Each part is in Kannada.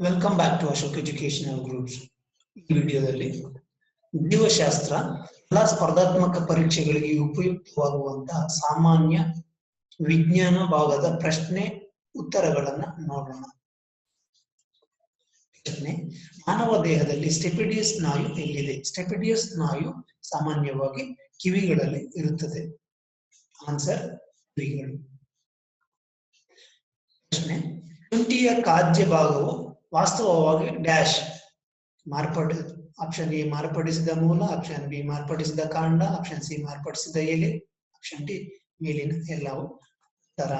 Welcome back to Ashok educational groups ಈ ವಿಡಿಯೋದಲ್ಲಿ ಜೀವಶಾಸ್ತ್ರ ಎಲ್ಲ ಸ್ಪರ್ಧಾತ್ಮಕ ಪರೀಕ್ಷೆಗಳಿಗೆ ಉಪಯುಕ್ತವಾಗುವಂತಹ ಸಾಮಾನ್ಯ ವಿಜ್ಞಾನ ಭಾಗದ ಪ್ರಶ್ನೆ ಉತ್ತರಗಳನ್ನ ನೋಡೋಣ. ಪ್ರಶ್ನೆ, ಮಾನವ ದೇಹದಲ್ಲಿ ಸ್ಟೆಪಿಡಿಯಸ್ ಸ್ನಾಯು ಎಲ್ಲಿದೆ? ಸ್ಟೆಪಿಡಿಯಸ್ ಸ್ನಾಯು ಸಾಮಾನ್ಯವಾಗಿ ಕಿವಿಗಳಲ್ಲಿ ಇರುತ್ತದೆ. ಆನ್ಸರ್ ಕಿವಿಗಳು. ಪ್ರಶ್ನೆ ಶುಂಠಿಯ ಖಾದ್ಯ ಭಾಗವು ವಾಸ್ತವವಾಗಿ ಡ್ಯಾಶ್ ಮಾರ್ಪಡಿ ಆಪ್ಷನ್ ಎ ಮಾರ್ಪಡಿಸಿದ ಮೂಲ ಆಪ್ಷನ್ ಬಿ ಮಾರ್ಪಡಿಸಿದ ಕಾಂಡ ಆಪ್ಷನ್ ಸಿ ಮಾರ್ಪಡಿಸಿದ ಎಲೆ ಆಪ್ಷನ್ ಡಿ ಮೇಲಿನ ಎಲ್ಲವೂ ತರ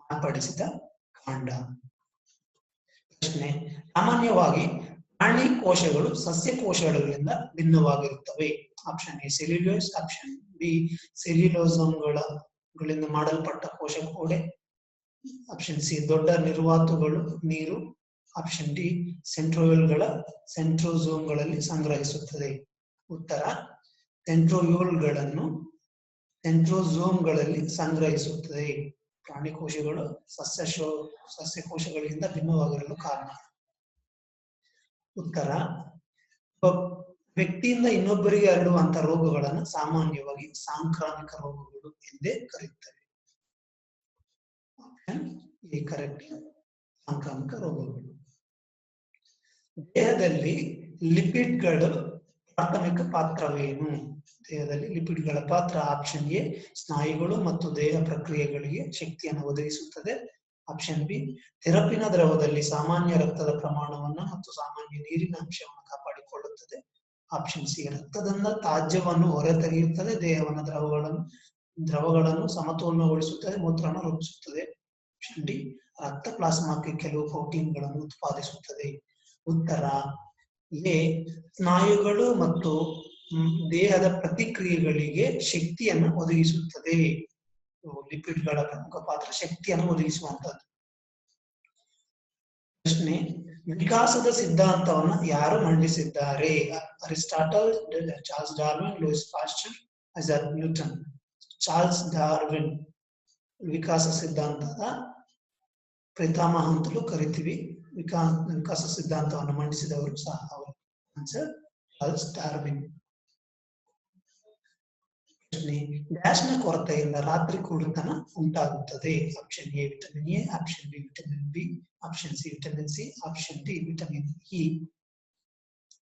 ಮಾರ್ಪಡಿಸಿದ ಕಾಂಡ. ಪ್ರಶ್ನೆ, ಸಾಮಾನ್ಯವಾಗಿ ಪ್ರಾಣಿ ಕೋಶಗಳು ಸಸ್ಯ ಕೋಶಗಳಿಂದ ಭಿನ್ನವಾಗಿರುತ್ತವೆ. Option A cellulose option B ಸೆಲ್ಯುಲೋಸಮ್ಗಳಿಂದ ಮಾಡಲ್ಪಟ್ಟ ಕೋಶ ಗೋಡೆ ಆಪ್ಷನ್ ಸಿ ದೊಡ್ಡ ನಿರ್ವಾತುಗಳು, ನೀರು ಆಪ್ಷನ್ ಡಿ ಸೆಂಟ್ರೋಯೋಲ್ಗಳ ಸೆಂಟ್ರೋಸೋಮ್ಗಳಲ್ಲಿ ಸಂಗ್ರಹಿಸುತ್ತದೆ. ಉತ್ತರ ಸೆಂಟ್ರೋಯೋಲ್ಗಳನ್ನು ಸೆಂಟ್ರೋಸೋಮ್ಗಳಲ್ಲಿ ಸಂಗ್ರಹಿಸುತ್ತದೆ. ಪ್ರಾಣಿ ಕೋಶಗಳು ಸಸ್ಯ ಶೋ ಸಸ್ಯ ಕೋಶಗಳಿಂದ ಭಿನ್ನವಾಗಿರಲು ಕಾರಣ. ಉತ್ತರ ವ್ಯಕ್ತಿಯಿಂದ ಇನ್ನೊಬ್ಬರಿಗೆ ಹರಡುವಂತಹ ರೋಗಗಳನ್ನು ಸಾಮಾನ್ಯವಾಗಿ ಸಾಂಕ್ರಾಮಿಕ ರೋಗಗಳು ಎಂದೇ ಕರೆಯುತ್ತವೆ ಆಪ್ಷನ್ ಎ ಕರೆಕ್ಟ್ ಸಾಂಕ್ರಾಮಿಕ ರೋಗಗಳು. ದೇಹದಲ್ಲಿ ಲಿಪಿಡ್ಗಳು ಪ್ರಾಥಮಿಕ ಪಾತ್ರವೇನು? ದೇಹದಲ್ಲಿ ಲಿಪಿಡ್ಗಳ ಪಾತ್ರ ಆಪ್ಷನ್ ಎ, ಸ್ನಾಯುಗಳು ಮತ್ತು ದೇಹ ಪ್ರಕ್ರಿಯೆಗಳಿಗೆ ಶಕ್ತಿಯನ್ನು ಒದಗಿಸುತ್ತದೆ. ಆಪ್ಷನ್ ಬಿ, ತೆರಪಿನ ದ್ರವದಲ್ಲಿ ಸಾಮಾನ್ಯ ರಕ್ತದ ಪ್ರಮಾಣವನ್ನು ಮತ್ತು ಸಾಮಾನ್ಯ ನೀರಿನ ಅಂಶವನ್ನು ಕಾಪಾಡಿಕೊಳ್ಳುತ್ತದೆ. ಆಪ್ಷನ್ ಸಿ, ರಕ್ತದಿಂದ ತಾಜ್ಯವನ್ನು ಹೊರತೆಗೆಯುತ್ತದೆ. ದೇಹವನ್ನು ದ್ರವಗಳನ್ನು ದ್ರವಗಳನ್ನು ಸಮತೋಲನಗೊಳಿಸುತ್ತದೆ, ಮೂತ್ರವನ್ನು ರೂಪಿಸುತ್ತದೆ. ಆಪ್ಷನ್ ಡಿ, ರಕ್ತ ಪ್ಲಾಸ್ಮಾಕ್ಕೆ ಕೆಲವು ಪ್ರೋಟೀನ್ಗಳನ್ನು ಉತ್ಪಾದಿಸುತ್ತದೆ. ಉತ್ತರ. ಎ, ಸ್ನಾಯುಗಳು ಮತ್ತು ದೇಹದ ಪ್ರತಿಕ್ರಿಯೆಗಳಿಗೆ ಶಕ್ತಿಯನ್ನು ಒದಗಿಸುತ್ತದೆ. ಲಿಪಿಡ್ಗಳ ಪ್ರಮುಖ ಪಾತ್ರ ಶಕ್ತಿಯನ್ನು ಒದಗಿಸುವಂತದ್ದು ಪ್ರಶ್ನೆ, ವಿಕಾಸದ ಸಿದ್ಧಾಂತವನ್ನು ಯಾರು ಮಂಡಿಸಿದ್ದಾರೆ? Aristotle Charles Darwin, Louis Pasteur, Isaac Newton. Charles Darwin, ವಿಕಾಸ ಸಿದ್ಧಾಂತದ ಪಿತಾಮಹ ಅಂತಲೂ ಕರಿತೀವಿ. ವಿಕಾ, ವಿಕಾಸ ಸಿದ್ಧಾಂತವನ್ನು ಮಂಡಿಸಿದವರು ಸಹ ಅವರು. ಆನ್ಸರ್ ಚಾರ್ಲ್ಸ್ ಡಾರ್ವಿನ್ ಪ್ರಶ್ನೆ ಡ್ಯಾಶ್ನ ಕೊರತೆಯಿಂದ ರಾತ್ರಿ ಕುರುತನ ಉಂಟಾಗುತ್ತದೆ. Option A vitamin A option B vitamin B option C vitamin C option D vitamin E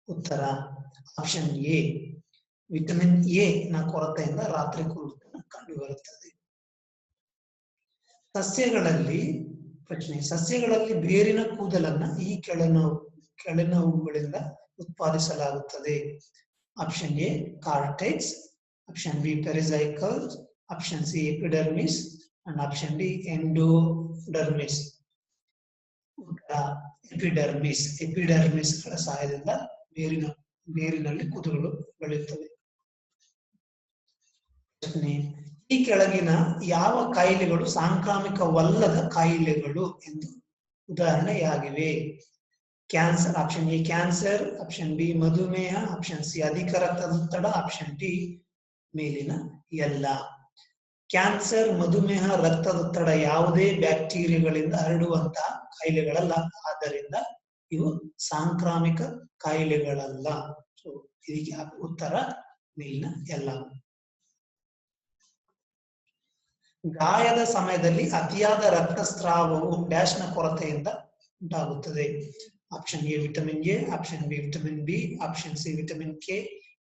ಉತ್ತರ ಆಪ್ಷನ್ ಎ ವಿಟಮಿನ್ ಎ ನ ಕೊರತೆಯಿಂದ ರಾತ್ರಿ ಕುರುತನ ಕಂಡುಬರುತ್ತದೆ. ಸಸ್ಯಗಳಲ್ಲಿ ಪ್ರಶ್ನೆ ಸಸ್ಯಗಳಲ್ಲಿ ಬೇರಿನ ಕೂದಲನ್ನ ಈ ಕೆಳನ, ಕೆಳನೋವುಗಳಿಂದ ಉತ್ಪಾದಿಸಲಾಗುತ್ತದೆ. Option A cortex option B pericycle option C epidermis and option D endodermis epidermis ಎಪಿಡರ್ಮಿಸ್ಗಳ ಸಹಾಯದಿಂದ ಬೇರಿನ, ಬೇರಿನಲ್ಲಿ ಕೂದಲುಗಳು ಬೆಳೆಯುತ್ತವೆ. ಪ್ರಶ್ನೆ ಈ ಕೆಳಗಿನ ಯಾವ ಕಾಯಿಲೆಗಳು ಸಾಂಕ್ರಾಮಿಕವಲ್ಲದ ಕಾಯಿಲೆಗಳು ಎಂದು ಉದಾಹರಣೆಯಾಗಿವೆ. Cancer option A cancer, option B ಮಧುಮೇಹ, ಆಪ್ಷನ್ ಸಿ ಅಧಿಕ ರಕ್ತದೊತ್ತಡ ಆಪ್ಷನ್ ಡಿ ಮೇಲಿನ ಎಲ್ಲ. ಕ್ಯಾನ್ಸರ್, ಮಧುಮೇಹ ರಕ್ತದೊತ್ತಡ ಯಾವುದೇ ಬ್ಯಾಕ್ಟೀರಿಯಾಗಳಿಂದ ಹರಡುವಂತಹ ಕಾಯಿಲೆಗಳಲ್ಲ. ಆದ್ದರಿಂದ ಇವು ಸಾಂಕ್ರಾಮಿಕ ಕಾಯಿಲೆಗಳಲ್ಲ. ಸೊ ಇದಕ್ಕೆ ಉತ್ತರ ಮೇಲಿನ ಎಲ್ಲ. ಗಾಯದ ಸಮಯದಲ್ಲಿ ಅತಿಯಾದ ರಕ್ತಸ್ರಾವವು ಡ್ಯಾಶ್ನ ಕೊರತೆಯಿಂದ ಉಂಟಾಗುತ್ತದೆ. Option A vitamin A option B vitamin B option C vitamin K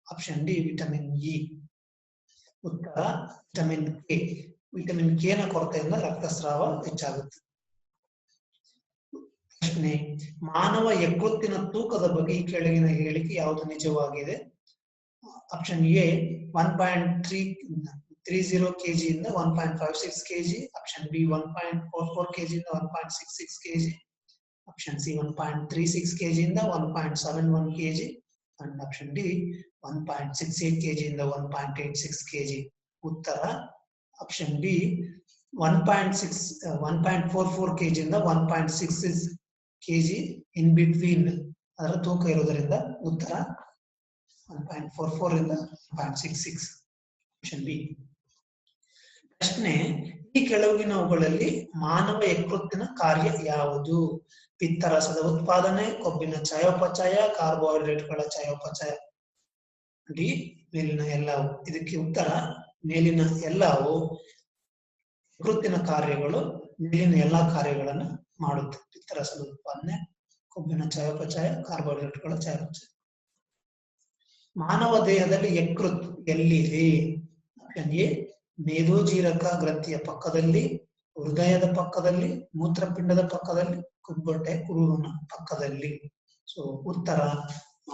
option D vitamin E ಉತ್ತರ ವಿಟಮಿನ್ ಕೆ ವಿಟಮಿನ್ ಕೆ ನ ಕೊರತೆಯಿಂದ ರಕ್ತಸ್ರಾವ ಹೆಚ್ಚಾಗುತ್ತದೆ ಪ್ರಶ್ನೆ, ಮಾನವ ಯಕೃತ್ತಿನ ತೂಕದ ಬಗ್ಗೆ ಈ ಕೆಳಗಿನ ಹೇಳಿಕೆ ಯಾವುದು ನಿಜವಾಗಿದೆ? Option A one point three three zero kg ಇಂದ one point five six kg option B one point four four kg ಇಂದ one point six six kg option C one point three six kg ಇಂದ one point seven one kg and option D one point six eight kg ಇಂದ one point eight six kg ಉತ್ತರ option B one point six one point four four kg ಇಂದ one point six six kg in between ಅದರ ತೂಕ ಇರೋದರಿಂದ ಉತ್ತರ ಒನ್ ಪಾಯಿಂಟ್ ಫೋರ್ ಫೋರ್ ಇಂದ one point six six option B ಪ್ರಶ್ನೆ, ಈ ಕೆಳಗಿನವುಗಳಲ್ಲಿ ಮಾನವ ಯಕೃತ್ತಿನ ಕಾರ್ಯ ಯಾವುದು? ಪಿತ್ತರಸದ ಉತ್ಪಾದನೆ, ಕೊಬ್ಬಿನ ಚಯಾಪಚಯ ಕಾರ್ಬೋಹೈಡ್ರೇಟ್ಗಳ ಚಯಾಪಚಯ ಡಿ ಮೇಲಿನ ಎಲ್ಲವು. ಇದಕ್ಕೆ ಉತ್ತರ, ಮೇಲಿನ ಎಲ್ಲವು ಯಕೃತ್ತಿನ ಕಾರ್ಯಗಳು, ಮೇಲಿನ ಎಲ್ಲಾ ಕಾರ್ಯಗಳನ್ನು ಮಾಡುತ್ತೆ. ಪಿತ್ತರಸದ ಉತ್ಪಾದನೆ, ಕೊಬ್ಬಿನ ಚಯಾಪಚಯ ಕಾರ್ಬೋಹೈಡ್ರೇಟ್ಗಳ ಚಯಾಪಚಯ ಮಾನವ ದೇಹದಲ್ಲಿ ಯಕೃತ್ ಎಲ್ಲಿದೆ? ಎ ಮೇದೋಜೀರಕ ಗ್ರಂಥಿಯ ಪಕ್ಕದಲ್ಲಿ, ಹೃದಯದ ಪಕ್ಕದಲ್ಲಿ, ಮೂತ್ರಪಿಂಡದ ಪಕ್ಕದಲ್ಲಿ ಕುಬ್ಬೊಟ್ಟೆ ಕುರುವಿನ ಪಕ್ಕದಲ್ಲಿ. ಸೊ ಉತ್ತರ,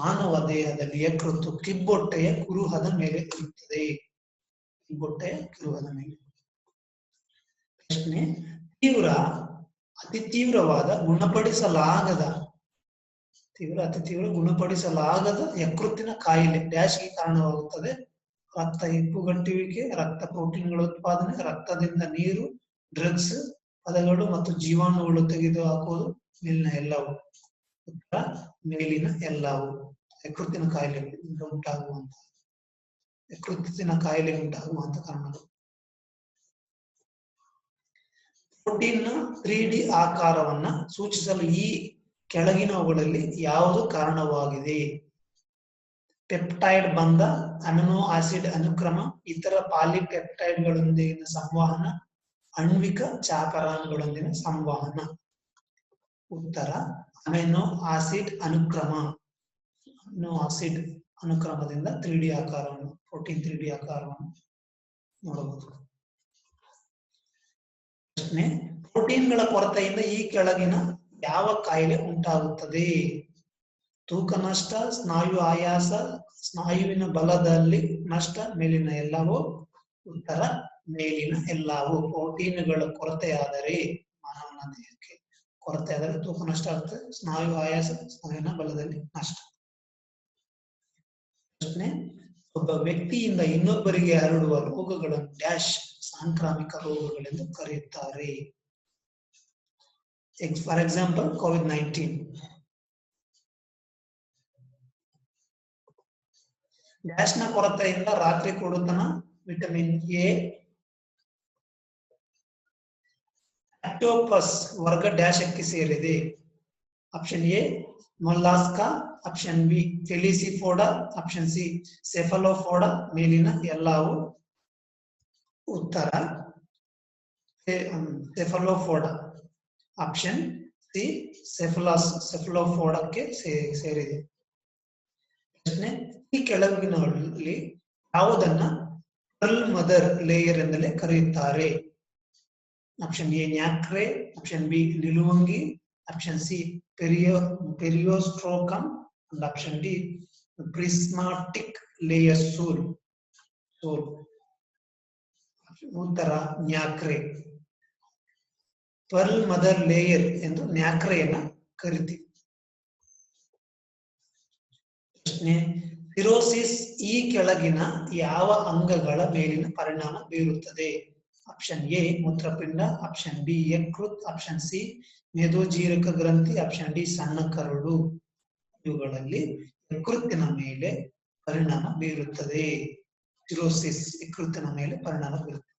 ಮಾನವ ದೇಹದಲ್ಲಿ ಯಕೃತ್ತು ಕಿಬ್ಬೊಟ್ಟೆಯ ಕುರುಹದ ಮೇಲೆ ಇರುತ್ತದೆ. ಕಿಬ್ಬೊಟ್ಟೆಯ ಕುರುಹದ ಮೇಲೆ. ಪ್ರಶ್ನೆ, ತೀವ್ರ, ಅತಿ ತೀವ್ರವಾದ ಗುಣಪಡಿಸಲಾಗದ, ತೀವ್ರ, ಅತಿ ತೀವ್ರ ಗುಣಪಡಿಸಲಾಗದ ಯಕೃತ್ತಿನ ಕಾಯಿಲೆ ಡ್ಯಾಶ್ಗೆ ಕಾರಣವಾಗುತ್ತದೆ ರಕ್ತ ಹೆಪ್ಪುಗಟ್ಟುವಿಕೆ ರಕ್ತ ಪ್ರೋಟೀನ್ಗಳ ಉತ್ಪಾದನೆ, ರಕ್ತದಿಂದ ನೀರು, ಡ್ರಗ್ಸ್ ಪದಗಳು ಮತ್ತು ಜೀವಾಣುಗಳು ತೆಗೆದು ಹಾಕುವುದು ಮೇಲಿನ ಎಲ್ಲವು. ಉತ್ತರ, ಮೇಲಿನ ಎಲ್ಲವು. ಯಕೃತಿನ ಕಾಯಿಲೆಗಳಿಂದ ಉಂಟಾಗುವಂತಹ ಯಕೃತ್ತಿನ ಕಾಯಿಲೆ ಉಂಟಾಗುವಂತ ಕಾರಣಗಳು. ಪ್ರೋಟೀನ್ನ ತ್ರೀ ಡಿ ಆಕಾರವನ್ನ ಸೂಚಿಸಲು ಈ ಕೆಳಗಿನವುಗಳಲ್ಲಿ ಯಾವುದು ಕಾರಣವಾಗಿದೆ? ಪೆಪ್ಟೈಡ್ ಬಂಧ ಅಮಿನೋ ಆಸಿಡ್ ಅನುಕ್ರಮ, ಇತರ ಪಾಲಿಪೆಪ್ಟೈಡ್ಗಳೊಂದಿಗಿನ ಸಂವಹನ ಅಣ್ವಿಕ ಚಾಕರಾನ್ಗಳೊಂದಿನ ಸಂವಹನ. ಉತ್ತರ ಅಮೆನೋ ಆಸಿಡ್ ಅನುಕ್ರಮ. ಅಮಿನೋ ಆಸಿಡ್ ಅನುಕ್ರಮದಿಂದ ತ್ರೀ ಡಿ ಆಕಾರವನ್ನು, ಪ್ರೋಟೀನ್ ತ್ರೀ ಡಿ ಆಕಾರವನ್ನು ನೋಡಬಹುದು. ಪ್ರಶ್ನೆ, ಪ್ರೋಟೀನ್ಗಳ ಕೊರತೆಯಿಂದ ಈ ಕೆಳಗಿನ ಯಾವ ಕಾಯಿಲೆ ಉಂಟಾಗುತ್ತದೆ? ತೂಕ ನಷ್ಟ, ಸ್ನಾಯು ಆಯಾಸ, ಸ್ನಾಯುವಿನ ಬಲದಲ್ಲಿ ನಷ್ಟ, ಮೇಲಿನ ಎಲ್ಲವೂ ಉತ್ತರ, ಮೇಲಿನ ಎಲ್ಲವೂ. ಪ್ರೋಟೀನ್ಗಳ ಕೊರತೆಯಾದರೆ ಮಾನವನ ದೇಹಕ್ಕೆ ಕೊರತೆ ಆದರೆ ತೂಕ ನಷ್ಟ ಆಗುತ್ತೆ ಸ್ನಾಯು ಆಯಾಸ, ಸ್ನಾಯುವಿನ ಬಲದಲ್ಲಿ ನಷ್ಟ. ಪ್ರಶ್ನೆ, ಒಬ್ಬ ವ್ಯಕ್ತಿಯಿಂದ ಇನ್ನೊಬ್ಬರಿಗೆ ಹರಡುವ ರೋಗಗಳನ್ನು ಡ್ಯಾಶ್, ಸಾಂಕ್ರಾಮಿಕ ರೋಗಗಳೆಂದು ಕರೆಯುತ್ತಾರೆ. For example, covid nineteen. ಡ್ಯಾಶ್ನ ಕೊರತೆಯಿಂದ ರಾತ್ರಿ ಕೂಡತನ ವಿಟಮಿನ್ ಎ. ಆಕ್ಟೋಪಸ್ ವರ್ಗ ಡ್ಯಾಶಕ್ಕೆ ಸೇರಿದೆ. Option A, Mollusca. Option B Pelecypoda option C, Cephalopoda. ಮೇಲಿನ ಎಲ್ಲವೂ ಉತ್ತರ. ಸೆಫಲೋಫೋಡಾ. ಆಪ್ಷನ್ ಸಿ, ಸೆಫಲಾಸ್, ಸೆಫಲೋಫೋಡಕ್ಕೆ ಸೇರಿದೆ. ಪ್ರಶ್ನೆ ಈ ಕೆಳಗಿನಲ್ಲಿ ಯಾವುದನ್ನ ಪರ್ಲ್ ಮದರ್ ಲೇಯರ್ ಎಂದಲೇ ಕರೆಯುತ್ತಾರೆ. Option A nacre option B ನಿಲುವಂಗಿ option C ಪೆರಿಯೋ periostracum option D prismatic layer ಸೂಲ್ ಸೋಲ್ ಉತ್ತರ ನ್ಯಾಕ್ರೆ ಪರ್ಲ್ ಮದರ್ ಲೇಯರ್ ಎಂದು ನ್ಯಾಕ್ರೆಯನ್ನ ಕರಿತೀವಿ. ಪ್ರಶ್ನೆ ಸಿರೋಸಿಸ್ ಈ ಕೆಳಗಿನ ಯಾವ ಅಂಗಗಳ ಮೇಲಿನ ಪರಿಣಾಮ ಬೀರುತ್ತದೆ? ಆಪ್ಷನ್ ಎ ಮೂತ್ರಪಿಂಡ. ಆಪ್ಷನ್ ಬಿ ಯಕೃತ್. ಆಪ್ಷನ್ ಸಿ ಮೇದೋಜೀರಕ ಗ್ರಂಥಿ. ಆಪ್ಷನ್ ಡಿ ಸಣ್ಣ ಕರುಳು ಇವುಗಳಲ್ಲಿ ಯಕೃತ್ತಿನ ಮೇಲೆ ಪರಿಣಾಮ ಬೀರುತ್ತದೆ. ಸಿರೋಸಿಸ್ ಯಕೃತ್ತಿನ ಮೇಲೆ ಪರಿಣಾಮ ಬೀರುತ್ತದೆ.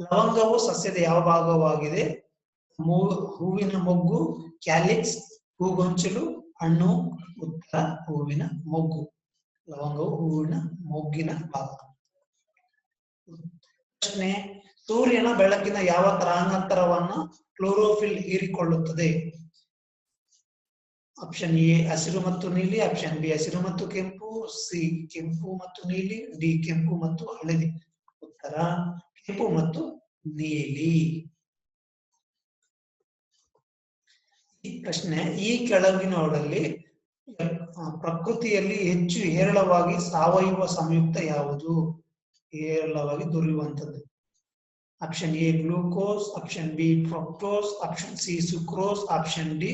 ಲವಂಗವು ಸಸ್ಯದ ಯಾವ ಭಾಗವಾಗಿದೆ? ಹೂವಿನ ಮೊಗ್ಗು ಕ್ಯಾಲಿಕ್ಸ್ ಹೂಗೊಂಚಲು ಹಣ್ಣು ಉತ್ತರ ಹೂವಿನ ಮೊಗ್ಗು. ಲವಂಗವು ಹೂವಿನ ಮೊಗ್ಗಿನ ಭಾಗ. ಪ್ರಶ್ನೆ ಸೂರ್ಯನ ಬೆಳಕಿನ ಯಾವ ತರಾಂಗಾಂತರವನ್ನ ಕ್ಲೋರೋಫಿಲ್ ಹೀರಿಕೊಳ್ಳುತ್ತದೆ? ಆಪ್ಷನ್ ಎ ಹಸಿರು ಮತ್ತು ನೀಲಿ. ಆಪ್ಷನ್ ಬಿ ಹಸಿರು ಮತ್ತು ಕೆಂಪು. ಸಿ ಕೆಂಪು ಮತ್ತು ನೀಲಿ. ಡಿ ಕೆಂಪು ಮತ್ತು ಹಳದಿ. ಉತ್ತರ, ಕೆಂಪು ಮತ್ತು ನೀಲಿ. ಪ್ರಶ್ನೆ, ಈ ಕೆಳಗಿನವರಲ್ಲಿ ಪ್ರಕೃತಿಯಲ್ಲಿ ಹೆಚ್ಚು ಹೇರಳವಾಗಿ ಸಾವಯವ ಸಂಯುಕ್ತ ಯಾವುದು? ಹೇರಳವಾಗಿ ದೊರೆಯುವಂಥದ್ದು. Option A glucose option B fructose option C sucrose option D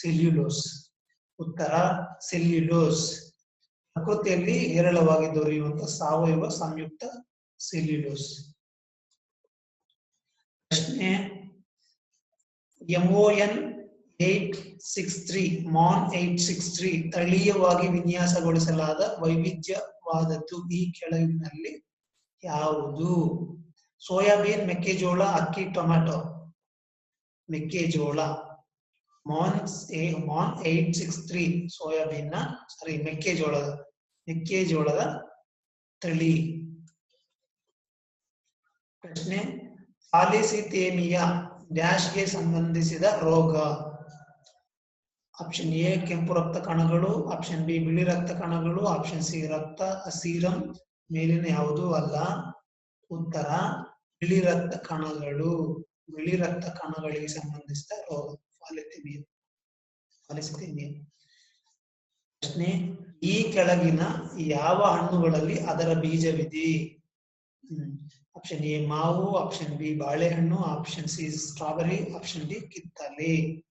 cellulose ಉತ್ತರ ಸೆಲ್ಯುಲೋಸ್ ಪ್ರಕೃತಿಯಲ್ಲಿ ಹೇರಳವಾಗಿ ದೊರೆಯುವಂತಹ ಸಾವಯವ ಸಂಯುಕ್ತ ಸೆಲ್ಯುಲೋಸ್ ಪ್ರಶ್ನೆ MON eight six three, MON eight six three ತಳೀಯವಾಗಿ ವಿನ್ಯಾಸಗೊಳಿಸಲಾದ ವೈವಿಧ್ಯವಾದದ್ದು ಈ ಕೆಳಗಿನಲ್ಲಿ ಯಾವುದು? ಸೋಯಾಬೀನ್, ಮೆಕ್ಕೆಜೋಳ, ಅಕ್ಕಿ, ಟೊಮ್ಯಾಟೊ. ಮೆಕ್ಕೆಜೋಳ. MON MON eight six three ಸೋಯಾಬೀನ್ನ sorry, ಮೆಕ್ಕೆಜೋಳದ ಮೆಕ್ಕೆಜೋಳದ ತಳಿ. ಪ್ರಶ್ನೆ ಡ್ಯಾಶ್ ಡ್ಯಾಶ್ಗೆ ಸಂಬಂಧಿಸಿದ ರೋಗ. ಆಪ್ಷನ್ ಎ ಕೆಂಪು ರಕ್ತ ಕಣಗಳು. ಆಪ್ಷನ್ ಬಿ ಬಿಳಿ ರಕ್ತ ಕಣಗಳು. ಆಪ್ಷನ್ ಸಿ ರಕ್ತ ಸೀರಂ ಮೇಲಿನ ಯಾವುದೂ ಅಲ್ಲ. ಉತ್ತರ, ಬಿಳಿ ರಕ್ತ ಕಣಗಳು. ಬಿಳಿ ರಕ್ತ ಕಣಗಳಿಗೆ ಸಂಬಂಧಿಸಿದ ರೋಗ. ಪ್ರಶ್ನೆ, ಈ ಕೆಳಗಿನ ಯಾವ ಹಣ್ಣುಗಳಲ್ಲಿ ಅದರ ಬೀಜವಿದೆ? ಆಪ್ಷನ್ ಎ ಮಾವು. ಆಪ್ಷನ್ ಬಿ ಬಾಳೆಹಣ್ಣು. Option C strawberry option D ಕಿತ್ತಲೆ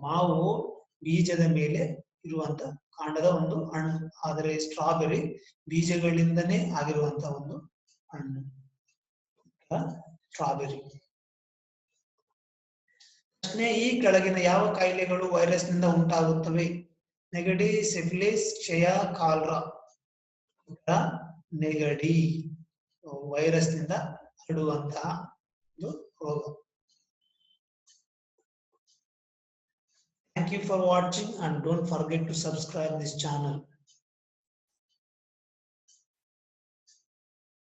ಮಾವು ಬೀಜದ ಮೇಲೆ ಇರುವಂತ ಕಾಂಡದ ಒಂದು ಹಣ್ಣು. ಆದರೆ ಸ್ಟ್ರಾಬೆರಿ ಬೀಜಗಳಿಂದನೇ ಆಗಿರುವಂತ ಒಂದು ಹಣ್ಣು. ಸ್ಟ್ರಾಬೆರಿ ಪ್ರಶ್ನೆ, ಈ ಕೆಳಗಿನ ಯಾವ ಕಾಯಿಲೆಗಳು ವೈರಸ್ನಿಂದ ಉಂಟಾಗುತ್ತವೆ? ನೆಗಡಿ, ಸಿಫಿಲಿಸ್, ಕ್ಷಯ, ಕಾಲ್ರಾ. ನೆಗಡಿ. ವೈರಸ್ನಿಂದ ಹರಡುವಂತಹ ಒಂದು ರೋಗ. Thank you for watching and don't forget to subscribe this channel.